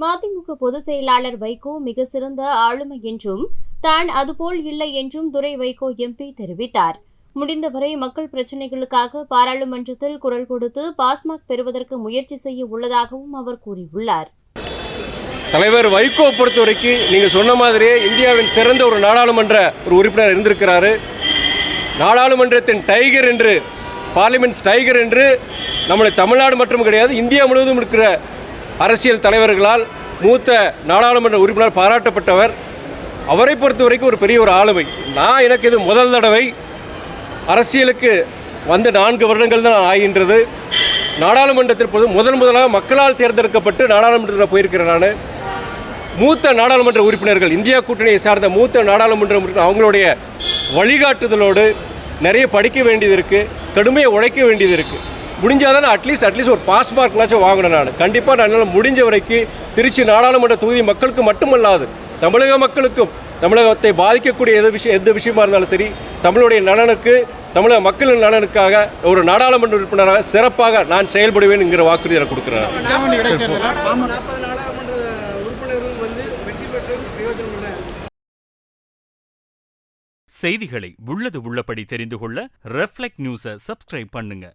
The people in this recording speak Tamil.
மதிமுக பொதுச் செயலாளர் வைகோ மிக சிறந்த ஆளுமை என்றும் தான் அதுபோல் இல்லை என்றும் துரை வைகோ எம்பி தெரிவித்தார். முடிந்தவரை மக்கள் பிரச்சினைகளுக்காக பாராளுமன்றத்தில் குரல் கொடுத்து பாஸ்மாக் பெறுவதற்கு முயற்சி செய்ய உள்ளதாகவும் அவர் கூறியுள்ளார். தலைவர் வைகோ பொறுத்த வரைக்கும் நீங்கள் சொன்ன மாதிரியே இந்தியாவின் சிறந்த ஒரு நாடாளுமன்ற ஒரு உறுப்பினர் இருந்திருக்கிறாரு. நாடாளுமன்றத்தின் டைகர் என்று பார்லிமெண்ட்ஸ் டைகர் என்று நம்முடைய தமிழ்நாடு மட்டும் கிடையாது இந்தியா முழுவதும் இருக்கிற அரசியல் தலைவர்களால் மூத்த நாடாளுமன்ற உறுப்பினர் பாராட்டப்பட்டவர். அவரை பொறுத்த வரைக்கும் ஒரு பெரிய ஒரு ஆளுமை. நான் எனக்கு இது முதல் தடவை அரசியலுக்கு வந்து நான்கு வருடங்கள் தான் ஆகின்றது. நாடாளுமன்றத்தில் பொழுது முதன் முதலாக மக்களால் தேர்ந்தெடுக்கப்பட்டு நாடாளுமன்றத்தில் போயிருக்கிறேன் நான். மூத்த நாடாளுமன்ற உறுப்பினர்கள் இந்தியா கூட்டணியை சார்ந்த மூத்த நாடாளுமன்ற உறுப்பினர் அவங்களுடைய வழிகாட்டுதலோடு நிறைய படிக்க வேண்டியது இருக்குது கடுமையாக உழைக்க வேண்டியது இருக்குது முடிஞ்சால் தான் அட்லீஸ்ட் அட்லீஸ்ட் ஒரு பாஸ் மார்க்னாச்சும் வாங்கணும் நான். கண்டிப்பாக நான் முடிஞ்ச வரைக்கும் திருச்சி நாடாளுமன்ற தொகுதி மக்களுக்கு மட்டுமல்லாது தமிழக மக்களுக்கும் தமிழகத்தை பாதிக்கக்கூடிய எது விஷயம் எந்த விஷயமா இருந்தாலும் சரி தமிழுடைய நலனுக்கு தமிழக மக்களின் நலனுக்காக ஒரு நாடாளுமன்ற உறுப்பினராக சிறப்பாக நான் செயல்படுவேன் என்கிற வாக்குறுதி எனக்கு கொடுக்குறேன் செய்திகளை உள்ளது உள்ளபடி தெரிந்து கொள்ள ரெஃப்ளெக்ட் நியூஸை சப்ஸ்கிரைப் பண்ணுங்க.